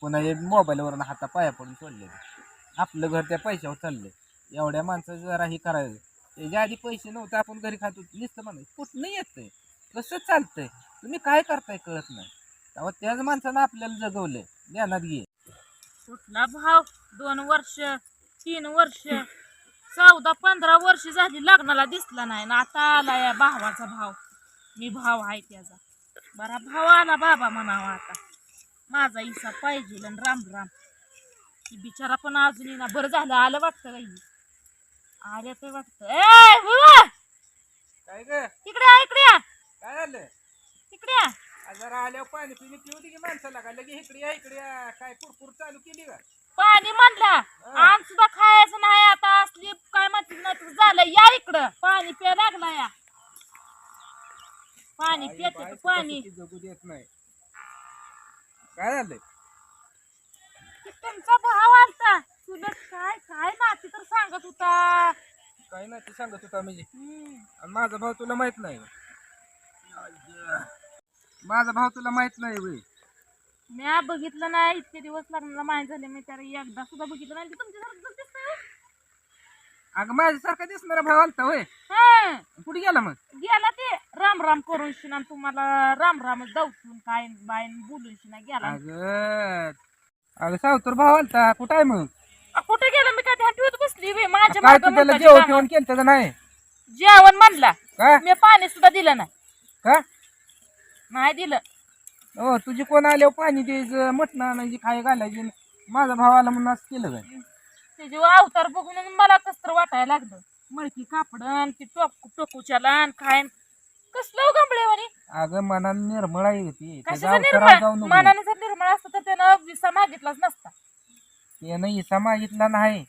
पुन्हा हे मोबाईलवरून हाता पाया पडून सोडले आपलं घर त्या पैशावर चाललंय. एवढ्या माणसाचं जरा हे करायचं. त्याच्या आधी पैसे नव्हते आपण घरी खातो. नुसतं म्हणायचं कुठनं येतंय? कसं चालतंय? तुम्ही काय करताय कळत नाही. तेव्हा त्याच माणसानं आपल्याला जगवलंय. ज्ञानात घे. कुठला भाव? दोन वर्ष तीन वर्ष चौदा पंधरा वर्ष झाली लग्नाला दिसला नाही ना. आता आला या भावाचा भाव. मी भाव आहे त्याचा. बरा भाव आला बाबा म्हणावा आता. माझा इसा पाहिजे आणि राम राम. ती बिचारा पण अजूनही ना बरं झालं आलं वाटतं काही आल्या तर वाटतं. ए बुवा! काय ग? तिकडे या, इकडे या, काय झालं? तिकडे या. जरा आल्यावर पाणी पिणी पिऊ दे की माणसाला का? लगे इकडे या इकडे या. काय कुरकुर चालू केली का? पाणी म्हणला. आम सुद्धा खायचं नाही आता असली काय म्हणते ना तू झालं. या इकडं. पाणी प्या लागला या. पाणी पिते तू पाणी. जगू देत नाही? काय झालंय? तुमचा भाव आलता. तुला काय काय नाती तर सांगत होता. काय नाही ते सांगत होता म्हणजे? हम्म. आणि माझा भाव तुला माहीत नाही. माझा भाव तुला माहीत नाही वय म्या बघितलं नाही इतके दिवस लग्नाला माहीत झाले मी त्याला एकदा सुद्धा बघितलं नाही. ते तुमच्यासारखं दिसतंय. अगं माझ्यासारखा दिसणारा भाव आलता वय हं. कुठे गेला मग? गेला ते राम राम करून शिना तुम्हाला राम राम जाऊन काय बायन बोलून शिना गेला. अगं अगं सावतर भाव आलता. कुठं आहे मग? अ, कुठे गेला? मी काय ध्यान ठेवत बसली बे माझ्या काय मागं तू त्याला जेवण. जेवण केलं त्याचं नाही? जेवण म्हणला. का? मी पाणी सुद्धा दिलं नाही. का? नाही दिलं. हो तुझी कोण आल्यावर पाणी द्यायचं मटण आणायची खाय घालायची. माझा भाव आला म्हणून असं केलं काय? त्याचे अवतार बघून मला कस वाटायला लागलं. मळकी कापडन ती टोक टोकूच्याला खायन. कसलं गंबळे म्हणे? अगं मनानं निर्मळ आहे ती. कशाचं जाऊ निर्मळ? नको. मनाने जर निर्मळ असतं तर त्यानं विसा मागितलाच नसता. त्यानं इसा मागितला नाही.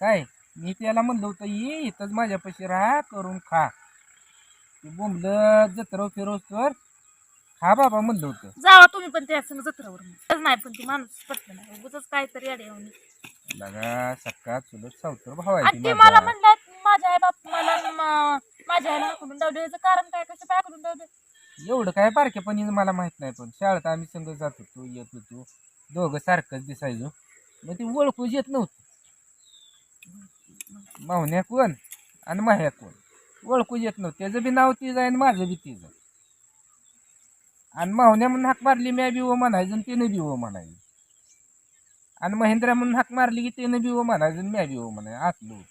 काय? मी त्याला म्हणलं होतं ये इथंच माझ्यापाशी राहा करून खा. ते बोंबलं जत्रव फिरवस तर खा बाबा म्हणलं होतं. जावा तुम्ही पण त्या जत्रावर. नाही पण ती माणूस पटलं नाही उगच काहीतरी अडे लगा सक्का चुलत सावतर भाव आहे ती ती माझा. मला म्हणलं माझ्या आई बाप मला म- माझ्या आईला हाकलून कारण काय? कसं काय हाकलून लावलं एवढं काय बारकेपणी मला माहीत नाही पण शाळेत आम्ही संग जात होतो येत होतो. दोघं सारखंच दिसायचो. मग ती ओळखूच येत नव्हतं. माहुन्या कोण आणि माह्या कोण? ओळखूच येत नव्हतं. त्याचं बी नाव तीच आहे आणि माझं बी तीच. आहे आणि माहुन्या म्हणून हाक मारली मी बी ओ म्हणायचं आणि तिनं बी ओ म्हणायचं. आणि महेंद्र म्हणून हाक मारली की तिनं बी ओ म्हणायचं आणि मी बी ओ म्हणायचं. असलं होतं.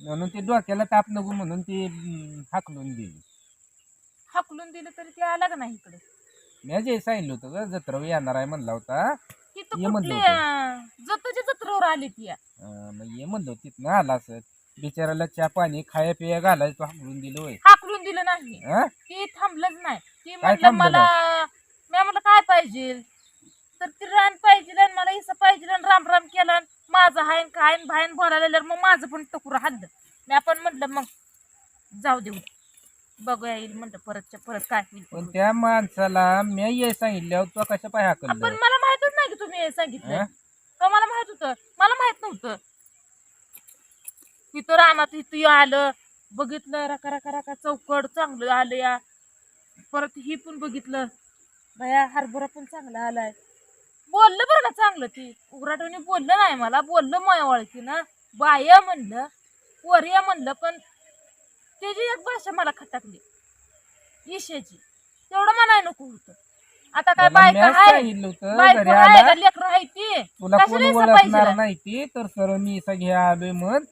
म्हणून ते डोक्याला ताप नको म्हणून ते अं, हाकलून दिली. हाकलून दिलं तरी ते आला का नाही इकडे? मी जे सांगितलं होतं ग जत्रा येणार आहे म्हणला होता. तर ये म्हणलं कुठली होतं. अं, जत्रेवर आली ती अं, मग ये म्हणलं तिथनं आला असत बिचाराला चहा पाणी खाया पिया घालायचं हाकलून दिलं होय. हाकलून दिलं नाही. हं? ती थांबलंच नाही. ती म्हणलं थांबलं? मला मी म्हणलं काय पाहिजे? तर ती रान पाहिजे आणि मला इसा पाहिजे आणि राम राम केलं आणि माझं हायन खायन भायन बोलायला लागल्यावर मग माझं पण टकुर हल्लं मी आपण म्हटलं मग जाऊ देऊ बघूया येईल म्हटलं परतच्या परत काय ते पण होईल. त्या माणसाला मी ये सांगितल्यावर तो कशा पाय पण मला माहितच नाही की तुम्ही हे सांगितलं? का मला माहीत होतं? मला माहीत नव्हतं. तिथं रानात इथं आलं बघितलं रका रका रका चौकड चांगलं आलं या. परत ही पण बघितलं. बया हरभरा पण चांगला आलाय. बोललं बरं ना चांगलं ती? उघराटवणी बोललं नाही मला बोललं माया ओळखी ना. बाया म्हणलं पोरिया म्हणलं पण त्याची एक भाषा मला खटकली ईशेची तेवढं म्हणाय नको होतं. आता काय त्याला बायका म्याच हाय सांगितलं होतं बायको घरी आहे का लेकरं आहे ती? तुला कोण ओळखणार पाहिजे? नाही ती? तर सर मी इसा घ्या आलोय म्हण.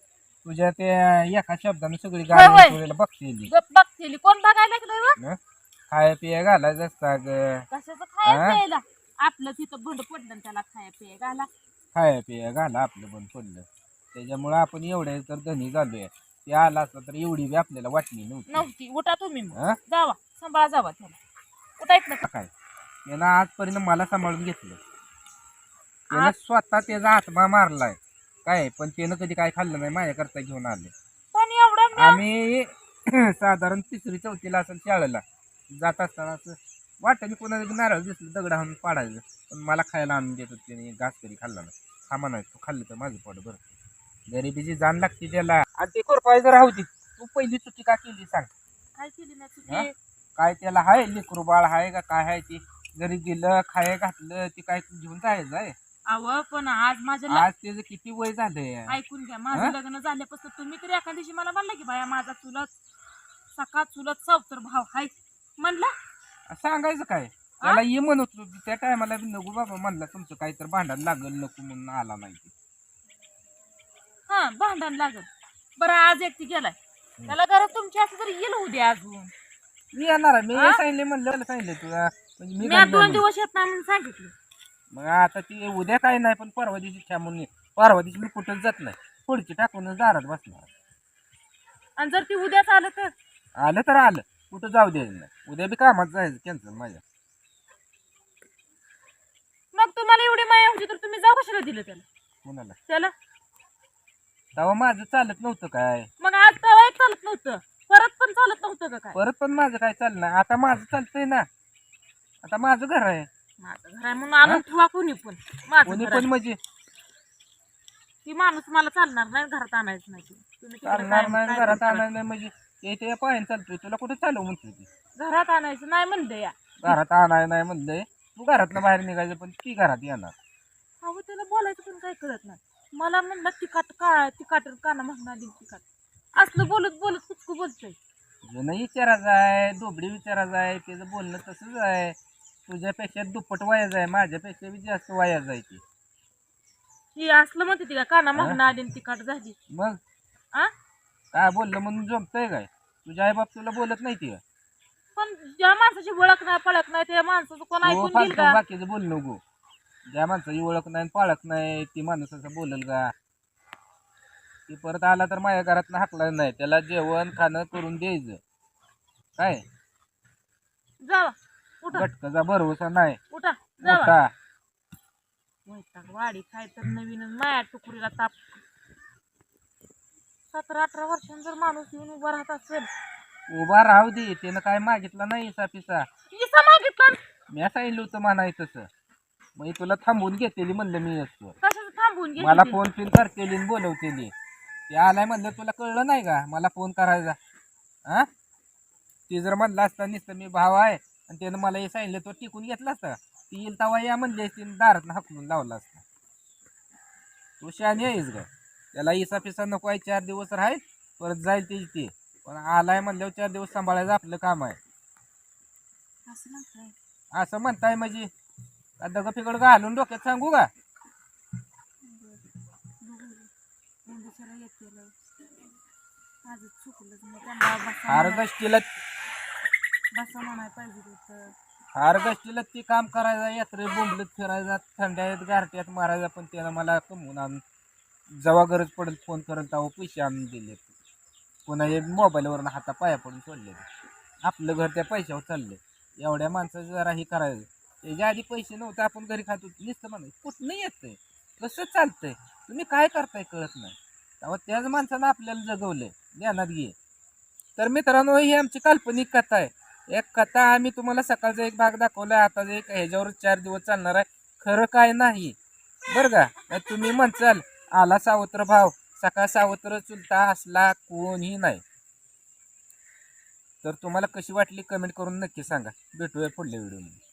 तुझ्या त्या एका शब्दाने सगळी होय, होय. गाडी बघतील. गप बघतील. कोण बघायला लागलं? खाया पिया घालायचं असता ग कशाचं खायला? प्यायला? आपलं तिथं भंड पडलं आणि त्याला खाया पिया घाला. खाया पिया घाला आपलं पण पडलं. त्याच्यामुळं आपण एवढे तर धनी झालोय. ते आला असता तर एवढी बी आपल्याला वाटली नव्हती. नव्हती. उठा तुम्ही मग. हा? जावा. सांभाळा जावा त्याला. उठायच नका काय? त्यानं आजपर्यंत मला सांभाळून घेतलं. त्यानं स्वतः त्याचा आत्मा मारलाय. काय? पण त्यानं कधी काय खाल्लं नाही. माझ्याकरता घेऊन आले. पण एवढं आम्ही साधारण तिसरी चौथीला असेल शाळेला जात असताना असं वाटतं कोणाला नारळ दिसलं दगड आणून पाडायचं. पण मला खायला आणून देत होते त्याने घास कधी खाल्ला नाही खा म्हणायचं तू खाल्लं तर माझं पोट बरं गरिबीची जाण लागते त्याला. आणि ते खुरपाय जर दे तू पहिली चुकी का केली सांग? काय केली ना हा? चुकी काय त्याला हाय लेकरू बाळ हाय का काय हाय ती? जरी दिलं खाया घातलं ते काय घेऊन जायचं आहे अव पण आज माझ्या आज त्याचं किती वय झालंय? ऐकून घ्या माझं हा? लग्न झाल्यापासून तुम्ही तरी एका दिवशी मला म्हणलं की बाया माझा चुलत सका चुलत सावतर भाव हाय. म्हणलं सांगायचं काय? त्याला ये म्हणत होती त्या टायमाला नको बाबा म्हणला तुमचं काहीतरी भांडण लागल नको म्हणून आला नाही ते. हा भांडण लागल. बरं आज एकटी गेलाय. त्याला गरज तुमची असं तरी येईल उद्या अजून. मी येणार आहे. मी हा? सांगितले म्हणलं सांगितलं तुला म्हणजे मी मी आज घरी दोन दिवस येत नाही म्हणून सांगितलं. मग आता ती उद्या काय नाही पण परवा दिवशी छा म्हणून ये. परवा दिवशी मी कुठंच जात नाही. पुढची टाकूनच दारात बसणार. आणि जर ती उद्याच आलं तर? आलं तर आलं. कुठं जाऊ द्यायचं नाही उद्या बी कामात जायचं कॅन्सल माझ्या. मग तुम्हाला एवढी माया होती तर तुम्ही जाऊ कशाला दिलं त्याला? कुणाला? त्याला? तेव्हा माझं चालत नव्हतं काय. मग आज तवा एक चालत नव्हतं. परत पण चालत नव्हतं का काय? परत पण माझं काय चाललं नाही. आता माझं चालतंय ना. आता माझं घर आहे. माझं घर आहे म्हणून आणून ठेवा कोणी पण. माझं कोणी घर पण आहे. म्हणजे? ती माणूस मला चालणार नाही घरात आणायचं नाही. ती. तुम्ही तिकडे चालणार काय- नाही काय घरात. आणायला नाही म्हणजे? ते ते पायन चालतोय तुला कुठं चालव म्हणतोय ती? घरात आणायचं नाही म्हणलं या. घरात आणाय नाही म्हणलंय तू घरातनं बाहेर निघायचं पण ती घरात येणार. अहो त्याला बोलायचं पण काय कळत नाही. मला म्हणलं तिकाट का तिकाट काना म्हणून आली तिकाट असलं बोलत बोलत कुचकू बोलतोय. जुनं विचारायचं आहे दोबडी विचारायचं आहे त्याचं बोलणं तसंच आहे. तुझ्यापेक्षा दुप्पट वयाच आहे माझ्यापेक्षा बी जास्त वयाच आहे ती. ही असलं म्हणते ती का काना म्हणून आली आणि तिकाट झाली. मग? आ? काय बोललं म्हणून जमतंय काय? तुझ्या आई बाप तुला बोलत नाही ती. पण ज्या माणसाची ओळख नाही पळत नाही त्या माणसाचं कोण हो ऐकून घेईल फालतू का? बाकीचं बोल नको. ज्या माणसाची ओळख नाही पाळत नाही ती माणूस असं बोलल का? ती परत आला तर माझ्या घरात हाकला नाही त्याला जेवण खाणं करून द्यायचं. काय? जावा उठा. भरोसा नाही. उठा जावा मोठा वाडी काय तर नवीन माया टुकडीला ताप. सतरा अठरा वर्षांनी जर माणूस येऊन उभा राहत असेल. उभा राहू दे त्यानं काय मागितलं नाही इसा पिसा. इसा मागितला? मी सांगितलं होतं म्हणाय तसं. मग तुला थांबवून घेतलेली म्हणलं मी असतो. कशाचं थांबून घे मला फोन पिन करतेली आणि बोलवतेली. ते आलाय म्हणलं तुला कळलं नाही का? मला फोन करायचा. हा? ती जर म्हणलं असता नुसतं मी भाव आहे. आणि त्यानं मला हे सांगितलं तो टिकून घेतला असता. ती येईल तवा या म्हणली असती आणि दारात हाकलून लावला असता. तो शानी आहेस का त्याला इसा पिसा नको आहे चार दिवस राहील परत जाईल त्याची ते पण आलाय म्हणल्यावर चार दिवस सांभाळायचं आपलं काम आहे असं म्हणताय. असं म्हणताय म्हणजे का दगड फिकड घालून डोक्यात सांगू का. माझं मग त्यांना हार गष्टीला बसा म्हणाय पाहिजे होतं हार गष्टीला ते काम करायचं यात्रे बोंबलत फिरायचा थंड्यात गारट्यात मारायचा पण त्यानं मला कमवून आणून जेव्हा गरज पडेल फोन करत तेव्हा पैसे आणून दिले. पुन्हा मोबाईलवरून हाता पाया पडून सोडले. आपलं घर त्या पैशावर चाललंय. एवढ्या माणसाचं जरा हे करायचं. त्याच्या आधी पैसे नव्हते आपण घरी खातो होतो. नुसतं म्हणायचं नाही येतंय? कसं चालतंय? तुम्ही काय करताय कळत नाही. तेव्हा त्याच माणसानं आपल्याला जगवलंय. ध्यानात घे. तर मित्रांनो ही आमची काल्पनिक कथा आहे. एक कथा आम्ही तुम्हाला सकाळचा एक भाग दाखवला आता एक ह्याच्यावर चार दिवस चालणार आहे. खरं काय नाही. बरं का? नाही तुम्ही म्हणचाल आला सावत्र भाव सकाळ सावत्र चुलता असला कोणही नाही. तर तुम्हाला कशी वाटली कमेंट करून नक्की सांगा. भेटूया पुढल्या व्हिडिओमध्ये